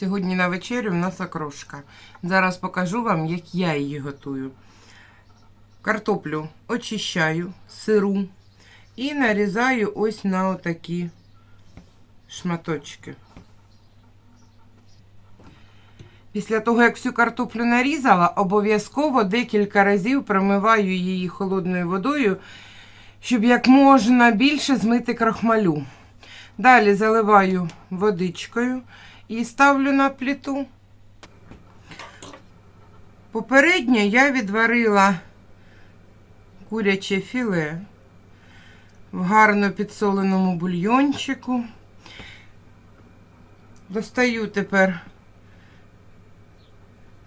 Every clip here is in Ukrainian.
Сьогодні на вечерю в нас окрошка. Зараз покажу вам, як я її готую. Картоплю очищаю, сиру і нарізаю ось на отакі шматочки. Після того, як всю картоплю нарізала, обов'язково декілька разів промиваю її холодною водою, щоб як можна більше змити крахмалю. Далі заливаю водичкою і ставлю на плиту. Попередньо я відварила куряче філе в гарно підсоленому бульйончику. Достаю тепер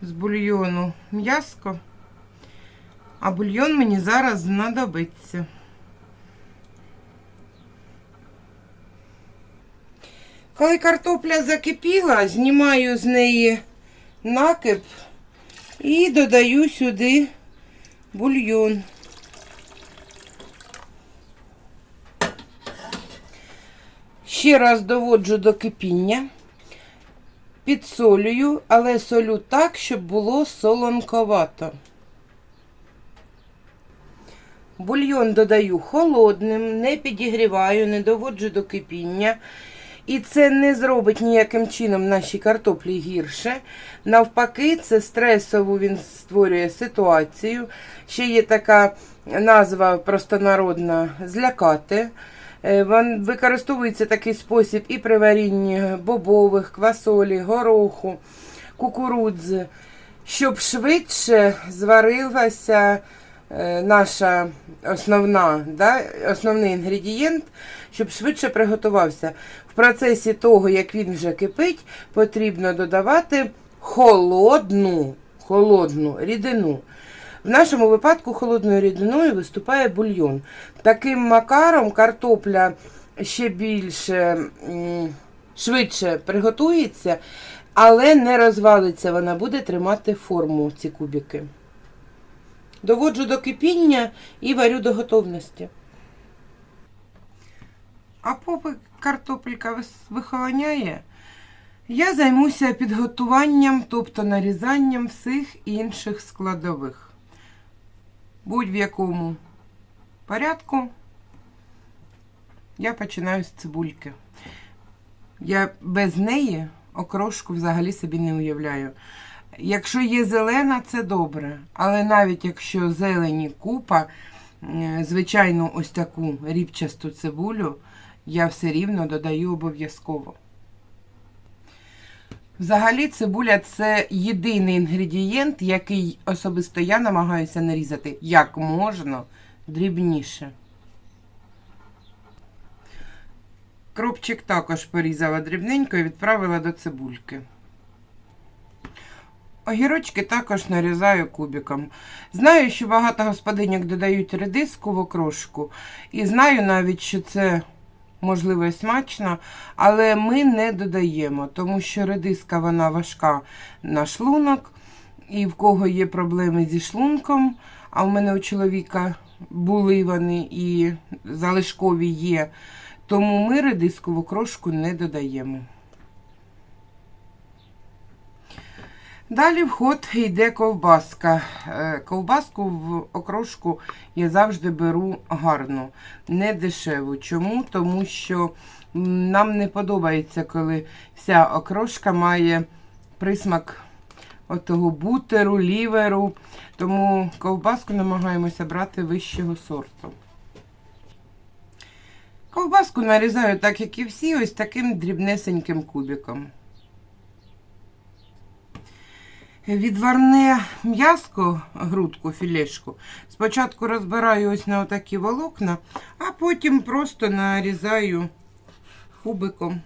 з бульйону м'яско, а бульйон мені зараз знадобиться. Коли картопля закипіла, знімаю з неї накип і додаю сюди бульйон. Ще раз доводжу до кипіння, підсолюю, але солю так, щоб було солонковато. Бульйон додаю холодним, не підігріваю, не доводжу до кипіння. І це не зробить ніяким чином нашій картоплі гірше. Навпаки, це стресову він створює ситуацію. Ще є така назва простонародна злякати. Е, Використовується такий спосіб і при варінні бобових, квасолі, гороху, кукурудзи, щоб швидше зварилася наша основна, да, основний інгредієнт, щоб швидше приготувався. В процесі того, як він вже кипить, потрібно додавати холодну, холодну рідину. В нашому випадку холодною рідиною виступає бульйон. Таким макаром картопля ще більше швидше приготується, але не розвалиться, вона буде тримати форму ці кубики. Доводжу до кипіння і варю до готовності. А поки картопелька вихолоняє, я займуся підготуванням, тобто нарізанням всіх інших складових. Будь в якому порядку, я починаю з цибульки. Я без неї окрошку взагалі собі не уявляю. Якщо є зелена, це добре. Але навіть якщо зелені купа, звичайно, ось таку рібчасту цибулю, я все рівно додаю обов'язково. Взагалі, цибуля це єдиний інгредієнт, який особисто я намагаюся нарізати як можна дрібніше. Кропчик також порізала дрібненько і відправила до цибульки. Огірочки також нарізаю кубиком. Знаю, що багато господинок додають редиску в окрошку, і знаю навіть, що це можливо і смачно, але ми не додаємо, тому що редиска вона важка на шлунок, і в кого є проблеми зі шлунком, а в мене у чоловіка були вони і залишкові є, тому ми редиску в окрошку не додаємо. Далі в ход йде ковбаска. Е, Ковбаску в окрошку я завжди беру гарну, не дешеву. Чому? Тому що нам не подобається, коли вся окрошка має присмак отого бутеру, ліверу. Тому ковбаску намагаємося брати вищого сорту. Ковбаску нарізаю так, як і всі, ось таким дрібнесеньким кубиком. Відварне м'яско, грудку, філешку, спочатку розбираю ось на отакі волокна, а потім просто нарізаю кубиком.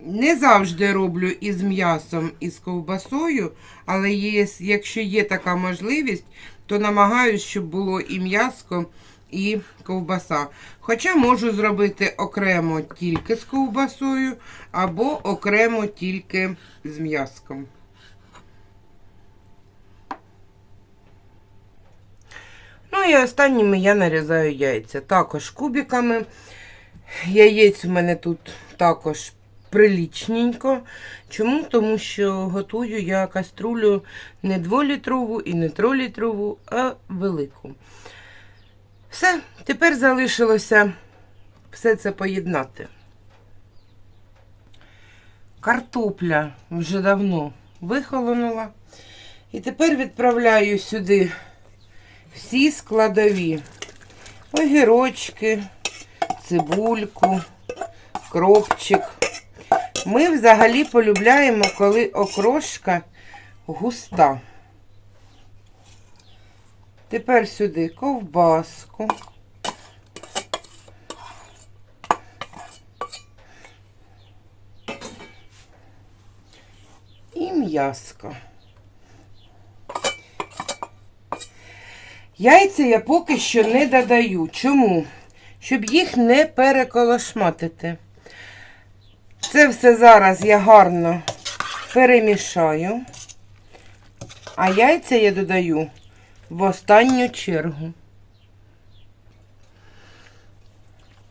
Не завжди роблю із м'ясом і з ковбасою, але є, якщо є така можливість, то намагаюсь, щоб було і м'яско, і ковбаса. Хоча можу зробити окремо тільки з ковбасою, або окремо тільки з м'яском. Ну і останніми я нарізаю яйця. Також кубиками. Яєць у мене тут також прилічненько. Чому? Тому що готую я каструлю не дволітрову і не трилітрову, а велику. Все, тепер залишилося все це поєднати. Картопля вже давно вихолонула. І тепер відправляю сюди всі складові. Огірочки, цибульку, кропчик. Ми взагалі полюбляємо, коли окрошка густа. Тепер сюди ковбаску. І м'яско. Яйця я поки що не додаю. Чому? Щоб їх не переколошматити. Це все зараз я гарно перемішаю. А яйця я додаю в останню чергу.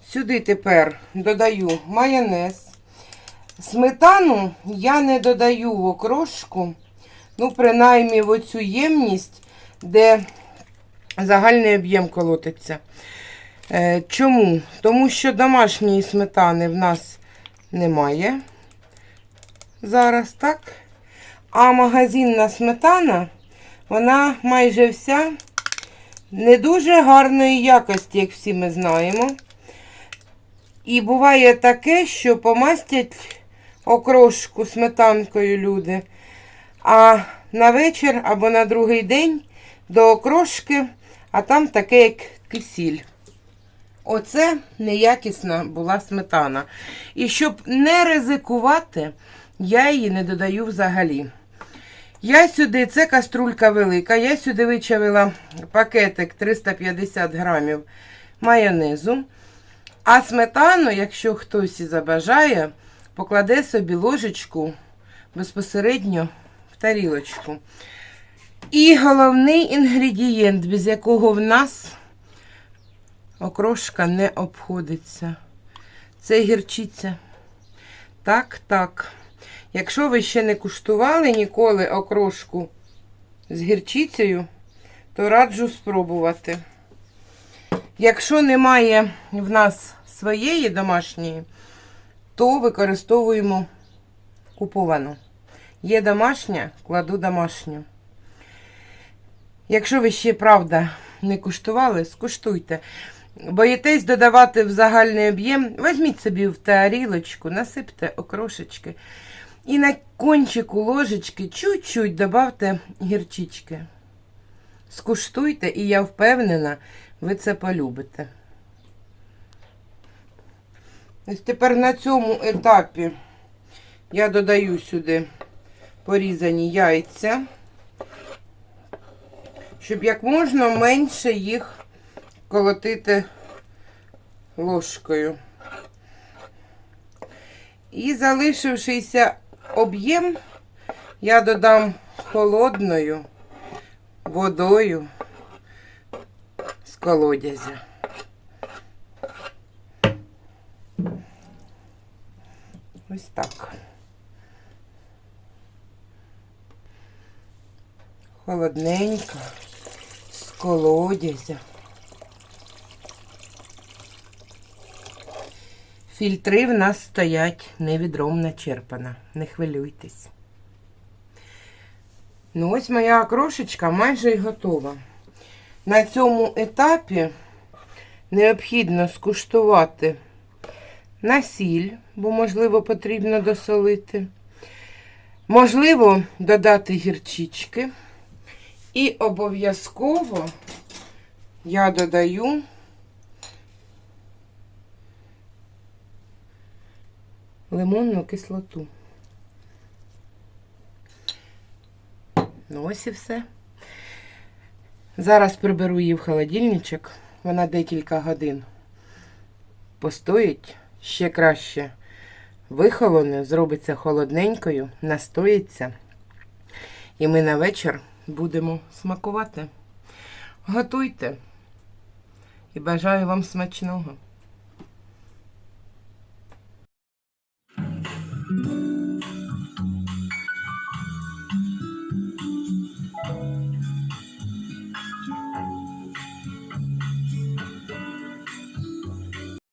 Сюди тепер додаю майонез. Сметану я не додаю в окрошку, ну, принаймні в оцю ємність, де загальний об'єм колотиться. Е, Чому? Тому що домашньої сметани в нас немає. Зараз, так? А магазинна сметана, вона майже вся не дуже гарної якості, як всі ми знаємо. І буває таке, що помастять окрошку сметанкою люди, а на вечір або на другий день до окрошки, а там таке, як кисіль. Оце неякісна була сметана. І щоб не ризикувати, я її не додаю взагалі. Я сюди, це каструлька велика, я сюди вичавила пакетик 350 грамів майонезу. А сметану, якщо хтось і забажає, покладе собі ложечку безпосередньо в тарілочку. І головний інгредієнт, без якого в нас окрошка не обходиться. Це гірчиця. Так, так. Якщо ви ще не куштували ніколи окрошку з гірчицею, то раджу спробувати. Якщо немає в нас своєї домашньої, то використовуємо куповану. Є домашня, кладу домашню. Якщо ви ще, правда, не куштували, скуштуйте. Боїтесь додавати в загальний об'єм, візьміть собі в тарілочку, насипте окрошечки. І на кончику ложечки чуть-чуть додавте гірчички. Скуштуйте, і я впевнена, ви це полюбите. Ось тепер на цьому етапі я додаю сюди порізані яйця, щоб як можна менше їх колотити ложкою. І залишившийся об'єм я додам холодною водою з колодязя. Ось так. Холодненько, з колодязя. Фільтри в нас стоять не відром начерпана. Не хвилюйтесь. Ну, ось моя окрошечка майже й готова. На цьому етапі необхідно скуштувати на сіль, бо, можливо, потрібно досолити. Можливо, додати гірчички. І обов'язково я додаю лимонну кислоту. Ну, ось і все. Зараз приберу її в холодильничок. Вона декілька годин постоїть ще краще. Вихолоне, зробиться холодненькою, настоїться. І ми на вечір будемо смакувати. Готуйте і бажаю вам смачного.